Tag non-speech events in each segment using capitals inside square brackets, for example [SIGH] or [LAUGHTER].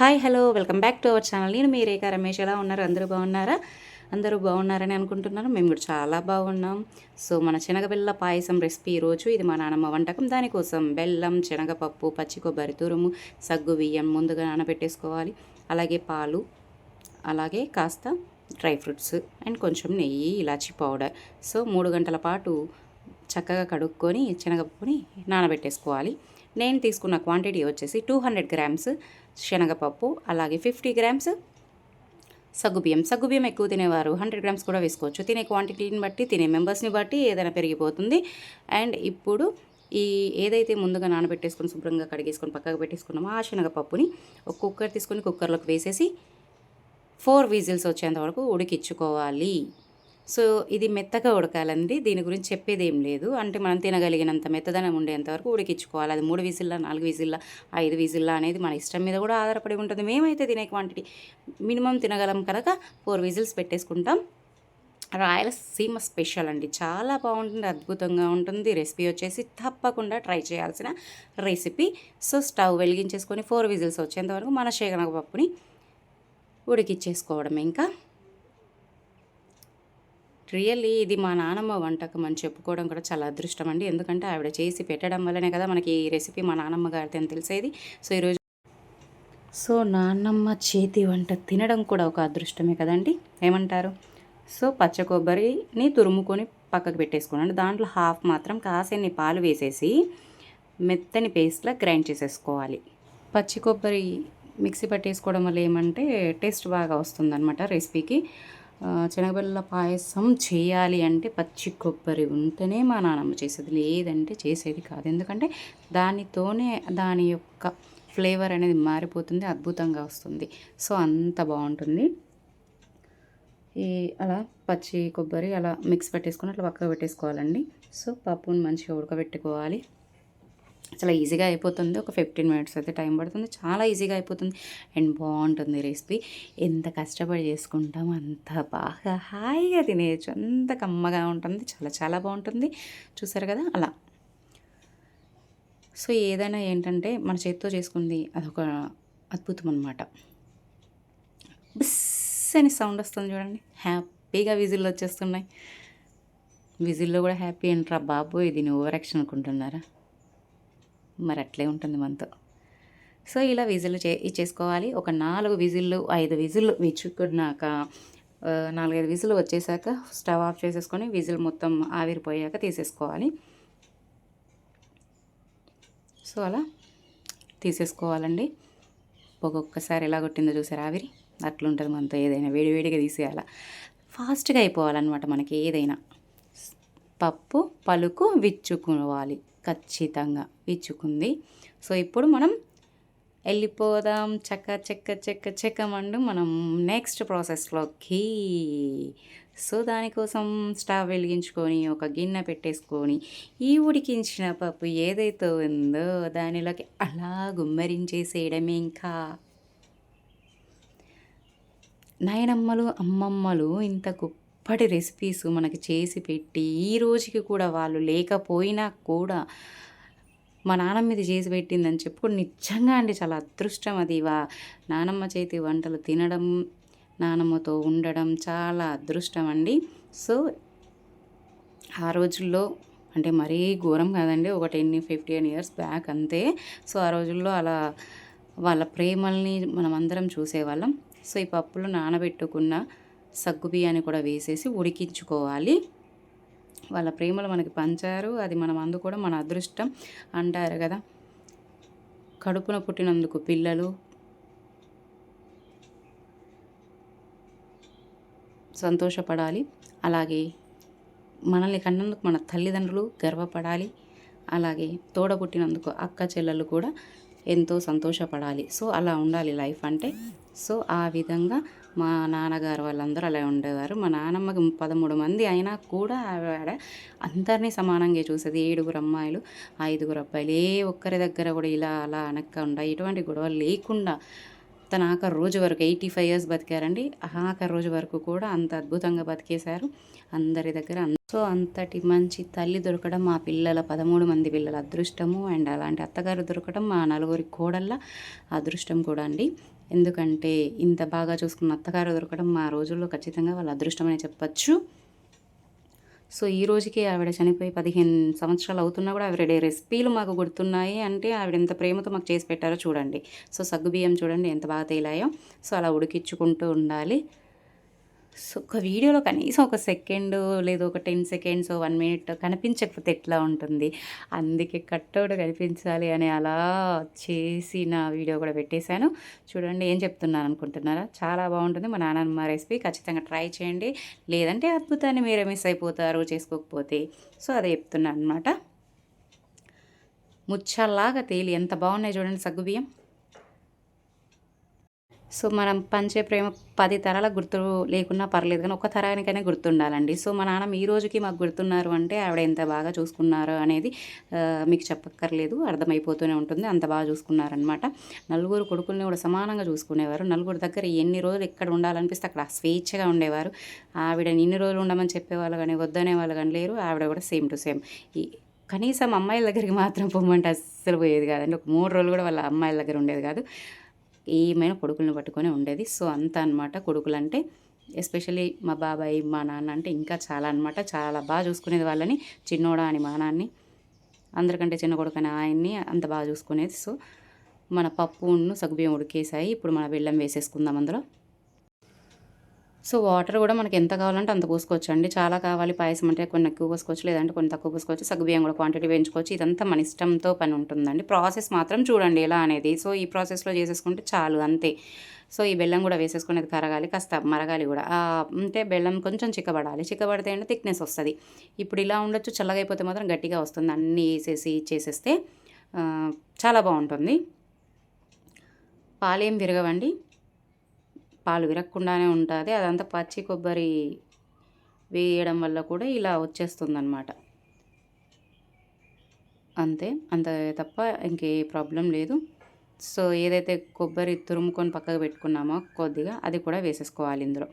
Hi hello welcome back to our channel. నేను మీ రేఖ రమేష్. ఎలా ఉన్నారు? అందరూ బాగున్నారా? అందరూ బాగున్నారని అనుకుంటున్నాను. మేము కూడా చాలా బాగున్నాం. సో మన శనగబెల్ల పాయసం రెసిపీ ఈరోజు. ఇది మా నానమ్మ వంటకం. దానికోసం బెల్లం శనగపప్పు పచ్చి కొబ్బరి తురుము సగ్గు బియ్యం ముందుగా నానబెట్టేసుకోవాలి. అలాగే పాలు అలాగే కాస్త డ్రై ఫ్రూట్స్ అండ్ కొంచెం నెయ్యి ఇలాచీ పౌడర్. సో మూడు గంటల పాటు చక్కగా కడుక్కొని శనగపప్పుని నానబెట్టేసుకోవాలి. నేను తీసుకున్న క్వాంటిటీ వచ్చేసి టూ హండ్రెడ్ గ్రామ్స్ శనగపప్పు అలాగే ఫిఫ్టీ గ్రామ్స్ సగ్గుబియ్యం. సగ్గుబియ్యం ఎక్కువ తినేవారు. హండ్రెడ్ గ్రామ్స్ కూడా వేసుకోవచ్చు. తినే క్వాంటిటీని బట్టి తినే మెంబర్స్ని బట్టి ఏదైనా పెరిగిపోతుంది. అండ్ ఇప్పుడు ఈ ఏదైతే ముందుగా నానబెట్టేసుకొని శుభ్రంగా కడిగేసుకొని పక్కకు పెట్టేసుకున్నామో ఆ శనగపప్పుని ఒక కుక్కర్ తీసుకొని కుక్కర్లోకి వేసేసి ఫోర్ విజిల్స్ వచ్చేంత వరకు ఉడికించుకోవాలి. సో ఇది మెత్తగా ఉడకాలండి. దీని గురించి చెప్పేది ఏం లేదు. అంటే మనం తినగలిగినంత మెత్తదనం ఉండేంత వరకు ఉడికించుకోవాలి. అది మూడు విజిల్లా నాలుగు విజిల్లా ఐదు విజిల్లా అనేది మన ఇష్టం మీద కూడా ఆధారపడి ఉంటుంది. మేమైతే తినే క్వాంటిటీ మినిమం తినగలం కనుక ఫోర్ విజిల్స్ పెట్టేసుకుంటాం. రాయలసీమ స్పెషల్ అండి. చాలా బాగుంటుంది అద్భుతంగా ఉంటుంది. రెసిపీ వచ్చేసి తప్పకుండా ట్రై చేయాల్సిన రెసిపీ. సో స్టవ్ వెలిగించేసుకొని ఫోర్ విజిల్స్ వచ్చేంత వరకు మన శేగనగ పప్పుని ఉడికిచ్చేసుకోవడం ఇంకా. రియల్లీ ఇది మా నానమ్మ వంటకం అని చెప్పుకోవడం కూడా చాలా అదృష్టం అండి. ఎందుకంటే ఆవిడ చేసి పెట్టడం వల్లనే కదా మనకి ఈ రెసిపీ మా నానమ్మ గారితో అని తెలిసేది. సో ఈరోజు సో నాన్నమ్మ చేతి వంట తినడం కూడా ఒక అదృష్టమే కదండి. ఏమంటారు? సో పచ్చ కొబ్బరిని తురుముకొని పక్కకు పెట్టేసుకోండి దాంట్లో హాఫ్ మాత్రం కాసేన్ని పాలు వేసేసి మెత్తని పేస్ట్లా గ్రైండ్ చేసేసుకోవాలి. పచ్చి కొబ్బరి మిక్సీ పట్టేసుకోవడం వల్ల ఏమంటే టేస్ట్ బాగా వస్తుందన్నమాట రెసిపీకి. శనగబెల్ల పాయసం చేయాలి అంటే పచ్చి కొబ్బరి ఉంటేనే మా నాన్నమ్మ చేసేది లేదంటే చేసేది కాదు. ఎందుకంటే దానితోనే దాని యొక్క ఫ్లేవర్ అనేది మారిపోతుంది అద్భుతంగా వస్తుంది. సో అంత బాగుంటుంది. ఈ అలా పచ్చి కొబ్బరి అలా మిక్స్ పెట్టేసుకుని అట్లా పక్కకు పెట్టేసుకోవాలండి. సో పప్పుని మంచిగా ఉడకబెట్టుకోవాలి. చాలా ఈజీగా అయిపోతుంది. ఒక ఫిఫ్టీన్ మినిట్స్ అయితే టైం పడుతుంది. చాలా ఈజీగా అయిపోతుంది. అండ్ బాగుంటుంది రెసిపీ. ఎంత కష్టపడి చేసుకుంటాం అంత బాగా హాయిగా తినేయచ్చు. అంత కమ్మగా ఉంటుంది. చాలా చాలా బాగుంటుంది. చూసారు కదా? అలా. సో ఏదైనా ఏంటంటే మన చేతితో చేసుకుంది అదొక అద్భుతం అనమాట బిస్ అని సౌండ్ వస్తుంది చూడండి. హ్యాపీగా విజిల్లు వచ్చేస్తున్నాయి. విజిల్లో కూడా హ్యాపీ అంటారా బాబు ఇది ఓవర్ యాక్షన్ అనుకుంటున్నారా? మరి అట్లే ఉంటుంది మనతో సో ఇలా విజిల్ చే ఇచ్చేసుకోవాలి. ఒక నాలుగు విజిల్లు ఐదు విజిల్లు విచ్చుకున్నాక నాలుగైదు విజిల్ వచ్చేసాక స్టవ్ ఆఫ్ చేసేసుకొని విజిల్ మొత్తం ఆవిరిపోయాక తీసేసుకోవాలి. సో అలా తీసేసుకోవాలండి. ఒక్కొక్కసారి ఎలా కొట్టిందో చూసారు ఆవిరి? అట్లుంటుంది మనతో ఏదైనా వేడివేడిగా తీసేయాలా? ఫాస్ట్గా అయిపోవాలన్నమాట మనకి ఏదైనా. పప్పు పలుకు విచ్చుకోవాలి. ఖచ్చితంగా విచ్చుకుంది. సో ఇప్పుడు మనం వెళ్ళిపోదాం. చెక్క చెక్క చెక్క చెక్కమండు మనం నెక్స్ట్ ప్రాసెస్లోకి సో దానికోసం స్టవ్ వెలిగించుకొని ఒక గిన్నె పెట్టేసుకొని ఈ ఉడికించిన పప్పు ఏదైతే ఉందో దానిలోకి అలా గుమ్మరించేసేయడమే ఇంకా. నాయనమ్మలు అమ్మమ్మలు ఇంత గొప్ప అప్పటి రెసిపీస్ మనకి చేసి పెట్టి ఈ రోజుకి కూడా వాళ్ళు లేకపోయినా కూడా మా నాన్నమ్మ ఇది చేసి పెట్టిందని చెప్పుకుని నిజంగా అండి చాలా అదృష్టం అది. వా నానమ్మ చేతి వంటలు తినడం నానమ్మతో ఉండడం చాలా అదృష్టం అండి. సో ఆ రోజుల్లో అంటే మరీ ఘోరం కాదండి. ఒక టెన్ ఫిఫ్టీన్ ఇయర్స్ బ్యాక్ అంతే. సో ఆ రోజుల్లో అలా వాళ్ళ ప్రేమల్ని మనం అందరం చూసేవాళ్ళం. సో ఈ పప్పులు నానబెట్టుకున్న సగ్గు బియ్యాన్ని కూడా వేసేసి ఉడికించుకోవాలి. వాళ్ళ ప్రేమలు మనకి పంచారు. అది మనం అందుకోవడం మన అదృష్టం అంటారు కదా. కడుపున పుట్టినందుకు పిల్లలు సంతోషపడాలి. అలాగే మనల్ని కన్నందుకు మన తల్లిదండ్రులు గర్వపడాలి. అలాగే తోడ పుట్టినందుకు అక్క చెల్లెలు కూడా ఎంతో సంతోషపడాలి. సో అలా ఉండాలి లైఫ్ అంటే. సో ఆ విధంగా మా నాన్నగారు వాళ్ళందరూ అలా ఉండేవారు. మా నాన్నమ్మకి పదమూడు మంది అయినా కూడా ఆవిడ అందరినీ సమానంగా చూసేది. ఏడుగురు అమ్మాయిలు ఐదుగురు అబ్బాయిలు. ఏ ఒక్కరి దగ్గర కూడా ఇలా అలా అనకుండా. ఎటువంటి గొడవలు లేకుండా తన ఆఖరి రోజు వరకు ఎయిటీ ఫైవ్ ఇయర్స్ బతికారండి. ఆఖరి రోజు వరకు కూడా అంత అద్భుతంగా బతికేశారు. అందరి దగ్గర సో అంతటి మంచి తల్లి దొరకడం మా పిల్లల పదమూడు మంది పిల్లల అదృష్టము అండ్ అలాంటి అత్తగారు దొరకడం మా నలుగురి కోడళ్ళ అదృష్టం కూడా అండి. ఎందుకంటే ఇంత బాగా చూసుకున్న అత్తగారు దొరకడం మా రోజుల్లో ఖచ్చితంగా వాళ్ళ అదృష్టం అని చెప్పచ్చు. సో ఈ రోజుకి ఆవిడ చనిపోయి పదిహేను సంవత్సరాలు అవుతున్నా కూడా ఆవిడ రెసిపీలు మాకు గుర్తున్నాయి అంటే ఆవిడ ఎంత ప్రేమతో మాకు చేసి పెట్టారో చూడండి. సో సగ్గుబియ్యం చూడండి ఎంత బాగా తేలాయో. సో అలా ఉడికించుకుంటూ ఉండాలి. ఒక వీడియోలో కనీసం ఒక సెకండ్ లేదు ఒక టెన్ సెకండ్స్ వన్ మినిట్ కనిపించకపోతే ఎట్లా ఉంటుంది? అందుకే కట్టౌట్ కనిపించాలి అని అలా చేసిన వీడియో కూడా పెట్టేశాను. చూడండి ఏం చెప్తున్నాను అనుకుంటున్నారా? చాలా బాగుంటుంది. మా నాన్నమ్మ రెసిపీ ఖచ్చితంగా ట్రై చేయండి. లేదంటే అద్భుతాన్ని మీరే మిస్ అయిపోతారు చేసుకోకపోతే. సో అదే చెప్తున్నాను అనమాట ముచ్చల్లాగా తేలి ఎంత బాగున్నాయి చూడండి సగ్గుబియ్యం. సో మనం పంచే ప్రేమ పది తరాల గుర్తు లేకున్నా పర్లేదు కానీ ఒక తరానికైనా గుర్తుండాలండి. సో మా నాన్న ఈ రోజుకి మాకు గుర్తున్నారు అంటే ఆవిడ ఎంత బాగా చూసుకున్నారు అనేది మీకు చెప్పక్కర్లేదు అర్థమైపోతూనే ఉంటుంది అంత బాగా చూసుకున్నారనమాట నలుగురు కొడుకుల్ని కూడా సమానంగా చూసుకునేవారు. నలుగురు దగ్గర ఎన్ని రోజులు ఎక్కడ ఉండాలనిపిస్తే అక్కడ స్వేచ్ఛగా ఉండేవారు. ఆవిడ ఇన్ని రోజులు ఉండమని చెప్పేవాళ్ళు కానీ వద్దనే వాళ్ళు కానీ లేరు. ఆవిడ కూడా సేమ్ టు సేమ్. ఈ కనీసం అమ్మాయిల దగ్గరికి మాత్రం పొమ్మంటే అస్సలు పోయేది కాదండి. ఒక మూడు రోజులు కూడా వాళ్ళ అమ్మాయిల దగ్గర ఉండేది కాదు. ఏమైనా కొడుకులను పట్టుకొని ఉండేది. సో అంత అనమాట కొడుకులంటే ఎస్పెషల్లీ మా బాబాయ్ మా నాన్న అంటే ఇంకా చాలా అనమాట చాలా బాగా చూసుకునేది వాళ్ళని చిన్నోడా అని మా నాన్ని అందరికంటే చిన్న కొడుకని ఆయన్ని అంత బాగా చూసుకునేది. సో మన పప్పును సగ్గుబియ్యం ఉడికేసాయి ఇప్పుడు మన బెల్లం వేసేసుకుందాం అందులో. సో వాటర్ కూడా మనకి ఎంత కావాలంటే అంత పోసుకోవచ్చు అండి చాలా కావాలి. పాయసం అంటే కొన్ని ఎక్కువ పోసుకోవచ్చు. లేదంటే కొన్ని తక్కువ పోసుకోవచ్చు. సగ్గుబియ్యం కూడా క్వాంటిటీ పెంచుకోవచ్చు. ఇదంతా మన ఇష్టంతో పని ఉంటుందండి. ప్రాసెస్ మాత్రం చూడండి ఎలా అనేది. సో ఈ ప్రాసెస్లో చేసేసుకుంటే చాలు అంతే. సో ఈ బెల్లం కూడా వేసేసుకునేది కరగాలి. కాస్త మరగాలి కూడా. అంటే బెల్లం కొంచెం చిక్కబడాలి. చిక్కబడితే అంటే థిక్నెస్ వస్తుంది. ఇప్పుడు ఇలా ఉండొచ్చు. చల్లగా అయిపోతే మాత్రం గట్టిగా వస్తుంది. అన్నీ వేసేసి చేసేస్తే చాలా బాగుంటుంది. పాలేం విరగవండి. పాలు విరగకుండానే ఉంటుంది. అదంతా పచ్చి కొబ్బరి వేయడం వల్ల కూడా ఇలా వచ్చేస్తుందన్నమాట. అంతే. అంత తప్ప ఇంకే ప్రాబ్లం లేదు. సో ఏదైతే కొబ్బరి తురుముకొని పక్కకు పెట్టుకున్నామో కొద్దిగా అది కూడా వేసేసుకోవాలి ఇందులో.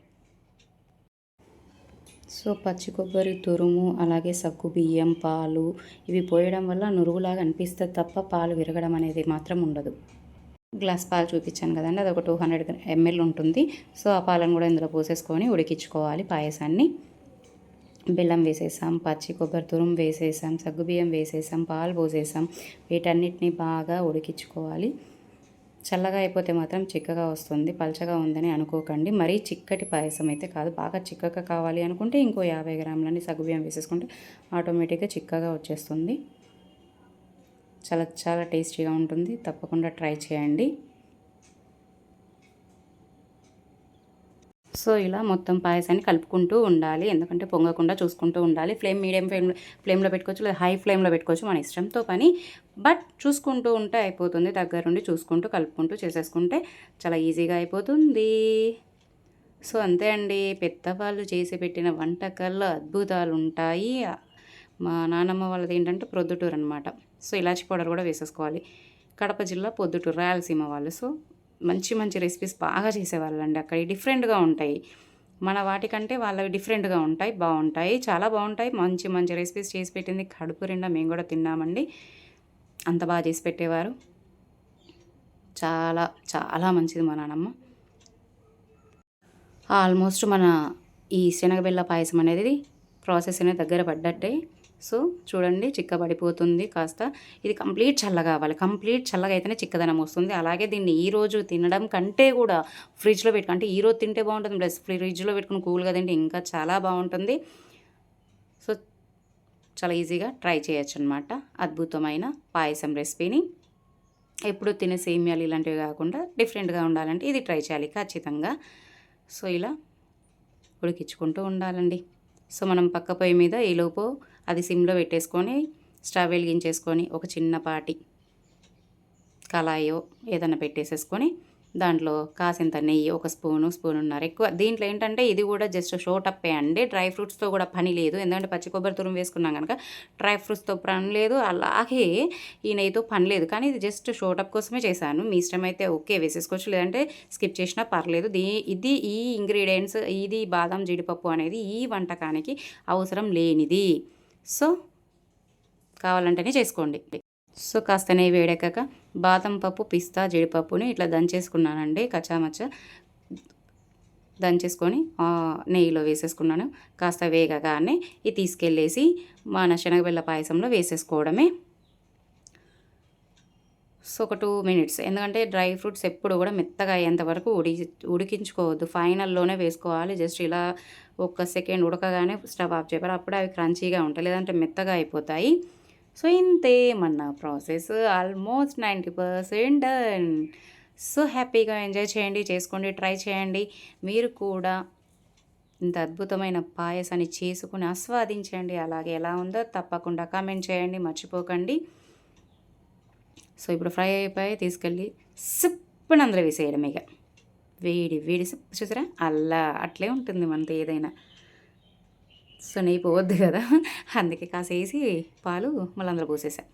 సో పచ్చి కొబ్బరి తురుము అలాగే సగ్గు బియ్యం పాలు ఇవి పోయడం వల్ల నురుగులాగా అనిపిస్తే తప్ప పాలు విరగడం అనేది మాత్రం ఉండదు. గ్లాస్ పాలు చూపించాను కదండి. అది ఒక టూ హండ్రెడ్ ఎంఎల్ ఉంటుంది. సో ఆ పాలను కూడా ఇందులో పోసేసుకొని ఉడికించుకోవాలి పాయసాన్ని. బెల్లం వేసేసాం పచ్చి కొబ్బరి తురుము వేసేసాం సగ్గుబియ్యం వేసేసాం పాలు పోసేసాం. వీటన్నిటిని బాగా ఉడికించుకోవాలి. చల్లగా అయిపోతే మాత్రం చిక్కగా వస్తుంది పలచగా ఉందని అనుకోకండి. మరీ చిక్కటి పాయసం అయితే కాదు బాగా చిక్కగా కావాలి అనుకుంటే ఇంకో యాభై గ్రాములని సగ్గుబియ్యం వేసేసుకుంటే ఆటోమేటిక్గా చిక్కగా వచ్చేస్తుంది. చాలా చాలా టేస్టీగా ఉంటుంది. తప్పకుండా ట్రై చేయండి. సో ఇలా మొత్తం పాయసాన్ని కలుపుకుంటూ ఉండాలి. ఎందుకంటే పొంగకుండా చూసుకుంటూ ఉండాలి. ఫ్లేమ్ మీడియం ఫ్లేమ్ ఫ్లేమ్లో పెట్టుకోవచ్చు లేదా హై ఫ్లేమ్లో పెట్టుకోవచ్చు మన ఇష్టంతో పని. బట్ చూసుకుంటూ ఉంటే అయిపోతుంది. దగ్గరుండి చూసుకుంటూ కలుపుకుంటూ చేసేసుకుంటే చాలా ఈజీగా అయిపోతుంది. సో అంతే అండి. పెద్దవాళ్ళు చేసి పెట్టిన వంటకాల్లో అద్భుతాలు ఉంటాయి మా నానమ్మ వాళ్ళది ఏంటంటే ప్రొద్దుటూరు అనమాట సో ఇలాచి పౌడర్ కూడా వేసేసుకోవాలి. కడప జిల్లా పొద్దుటూరు రాయలసీమ వాళ్ళు. సో మంచి మంచి రెసిపీస్ బాగా చేసేవాళ్ళు అండి అక్కడ. డిఫరెంట్గా ఉంటాయి. మన వాటికంటే వాళ్ళవి డిఫరెంట్గా ఉంటాయి బాగుంటాయి. చాలా బాగుంటాయి. మంచి మంచి రెసిపీస్ చేసి పెట్టింది. కడుపు నిండా మేము కూడా తిన్నామండి. అంత బాగా చేసి పెట్టేవారు. చాలా చాలా మంచిది మా నానమ్మ. ఆల్మోస్ట్ మన ఈ శనగబెల్ల పాయసం అనేది ప్రాసెస్ అనేది దగ్గర పడ్డట్టే. సో చూడండి చిక్కబడిపోతుంది కాస్త. ఇది కంప్లీట్ చల్లగా కావాలి. కంప్లీట్ చల్లగా అయితేనే చిక్కదనం వస్తుంది. అలాగే దీన్ని ఈరోజు తినడం కంటే కూడా ఫ్రిడ్జ్లో పెట్టుకు అంటే ఈరోజు తింటే బాగుంటుంది ప్లస్ ఫ్రిడ్జ్లో పెట్టుకుని కూల్గా తింటే ఇంకా చాలా బాగుంటుంది. సో చాలా ఈజీగా ట్రై చేయొచ్చు అనమాట అద్భుతమైన పాయసం రెసిపీని. ఎప్పుడు తినే సేమియాలు ఇలాంటివి కాకుండా డిఫరెంట్గా ఉండాలంటే ఇది ట్రై చేయాలి ఖచ్చితంగా. సో ఇలా ఉడికించుకుంటూ ఉండాలండి. సో మనం పక్క పొయ్యి మీద ఈలోపు అది సిమ్లో పెట్టేసుకొని స్టవ్ వెలిగించేసుకొని ఒక చిన్నపాటి కళాయో ఏదైనా పెట్టేసేసుకొని దాంట్లో కాసింత నెయ్యి ఒక స్పూను స్పూనున్నర ఎక్కువ. దీంట్లో ఏంటంటే ఇది కూడా జస్ట్ షో టప్పే అండి. డ్రై ఫ్రూట్స్తో కూడా పని లేదు. ఎందుకంటే పచ్చి కొబ్బరి తురుము వేసుకున్నాం కనుక డ్రై ఫ్రూట్స్తో పని లేదు. అలాగే ఈ నెయ్యితో పని లేదు. కానీ ఇది జస్ట్ షో టప్ కోసమే చేశాను. మీ ఇష్టం అయితే ఓకే వేసేసుకోవచ్చు. లేదంటే స్కిప్ చేసినా పర్లేదు. దీ ఇది ఈ ఇంగ్రీడియంట్స్ ఇది బాదం జీడిపప్పు అనేది ఈ వంటకానికి అవసరం లేనిది. సో కావాలంటేనే చేసుకోండి. సో కాస్త నెయ్యి వేడెక్కాక బాదం పప్పు పిస్తా జీడిపప్పుని ఇట్లా దంచేసుకున్నానండి కచ్చామచ్చ. దంచేసుకొని నెయ్యిలో వేసేసుకున్నాను. కాస్త వేగగానే ఇది తీసుకెళ్ళేసి మన శనగబెల్ల పాయసంలో వేసేసుకోవడమే. సో ఒక టూ మినిట్స్. ఎందుకంటే డ్రై ఫ్రూట్స్ ఎప్పుడు కూడా మెత్తగా అయ్యేంత వరకు ఉడి ఉడికించుకోవద్దు. ఫైనల్లోనే వేసుకోవాలి. జస్ట్ ఇలా ఒక్క సెకండ్ ఉడకగానే స్టవ్ ఆఫ్ చేయాలి. అప్పుడే అవి క్రంచీగా ఉంటాయి. లేదంటే మెత్తగా అయిపోతాయి. సో ఇంతే మన process. Almost ninety percent done. So హ్యాపీగా ఎంజాయ్ చేయండి. చేసుకోండి. ట్రై చేయండి. మీరు కూడా ఇంత అద్భుతమైన పాయసాన్ని చేసుకుని ఆస్వాదించండి. అలాగే ఎలా ఉందో తప్పకుండా కామెంట్ చేయండి. మర్చిపోకండి. సో ఇప్పుడు ఫ్రై అయిపోయి తీసుకెళ్ళి సిప్పుని అందులో వేసేయడం ఇక. వేడి వేడి సిప్ చూసారా? అలా అట్లే ఉంటుంది మనది ఏదైనా. సో నెయ్యి పోవద్దు కదా. అందుకే కాసేసి పాలు మళ్ళీ అందులో పోసేసా.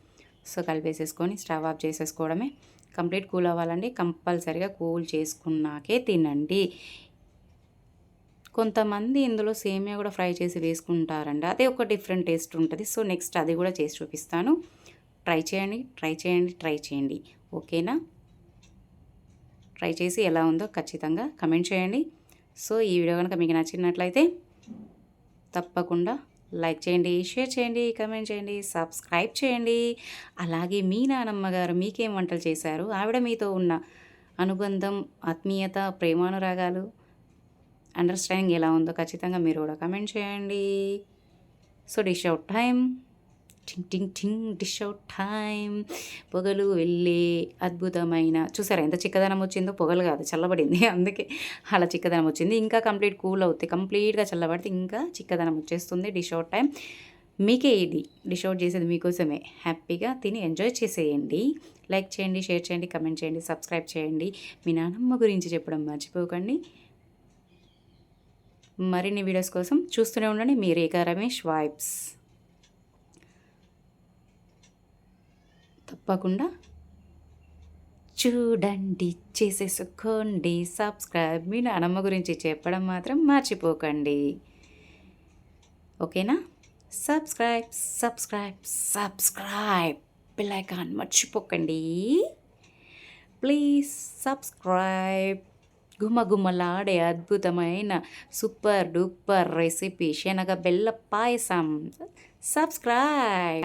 సో కలిపేసేసుకొని స్టవ్ ఆఫ్ చేసేసుకోవడమే. కంప్లీట్ కూల్ అవ్వాలండి. కంపల్సరిగా కూల్ చేసుకున్నాకే తినండి. కొంతమంది ఇందులో సేమియా కూడా ఫ్రై చేసి వేసుకుంటారండి. అదే ఒక డిఫరెంట్ టేస్ట్ ఉంటుంది. సో నెక్స్ట్ అది కూడా చేసి చూపిస్తాను. ట్రై చేయండి ట్రై చేయండి ట్రై చేయండి. ఓకేనా? ట్రై చేసి ఎలా ఉందో ఖచ్చితంగా కమెంట్ చేయండి. సో ఈ వీడియో కనుక మీకు నచ్చినట్లయితే తప్పకుండా లైక్ చేయండి షేర్ చేయండి కమెంట్ చేయండి సబ్స్క్రైబ్ చేయండి. అలాగే మీ నానమ్మ గారు మీకేం వంటలు చేశారు? ఆవిడ మీతో ఉన్న అనుబంధం ఆత్మీయత ప్రేమానురాగాలు అండర్స్టాండింగ్ ఎలా ఉందో ఖచ్చితంగా మీరు కూడా కమెంట్ చేయండి. సో డిష్ అవుట్ టైం టింగ్ టింగ్ టింగ్ డిష్ అవుట్ టైం పొగలు వెళ్ళే అద్భుతమైన చూసారా ఎంత చిక్కదనం వచ్చిందో? పొగలు కాదు చల్లబడింది. [LAUGHS] అందుకే అలా చిక్కదనం వచ్చింది. ఇంకా కంప్లీట్ కూల్ అవుతుంది కంప్లీట్గా చల్లబడితే ఇంకా చిక్కదనం వచ్చేస్తుంది డిష్ అవుట్ టైం మీకే ఇది. డిష్ అవుట్ చేసేది మీకోసమే. హ్యాపీగా తిని ఎంజాయ్ చేసేయండి. లైక్ చేయండి షేర్ చేయండి కమెంట్ చేయండి సబ్స్క్రైబ్ చేయండి. మీ నానమ్మ గురించి చెప్పడం మర్చిపోకండి. మరిన్ని వీడియోస్ కోసం చూస్తూనే ఉండండి. మీ రేఖా రమేష్ వైబ్స్. తప్పకుండా చూడండి చేసేసుకోండి సబ్స్క్రైబ్ మీ నానమ్మ గురించి చెప్పడం మాత్రం మర్చిపోకండి. ఓకేనా? సబ్స్క్రైబ్ సబ్స్క్రైబ్ సబ్స్క్రైబ్ పిల్లైకాన్ మర్చిపోకండి. Please subscribe. గుమగుమలాడే అద్భుతమైన సూపర్ డూపర్ రెసిపీ శనగ బెల్ల పాయసం. సబ్స్క్రైబ్.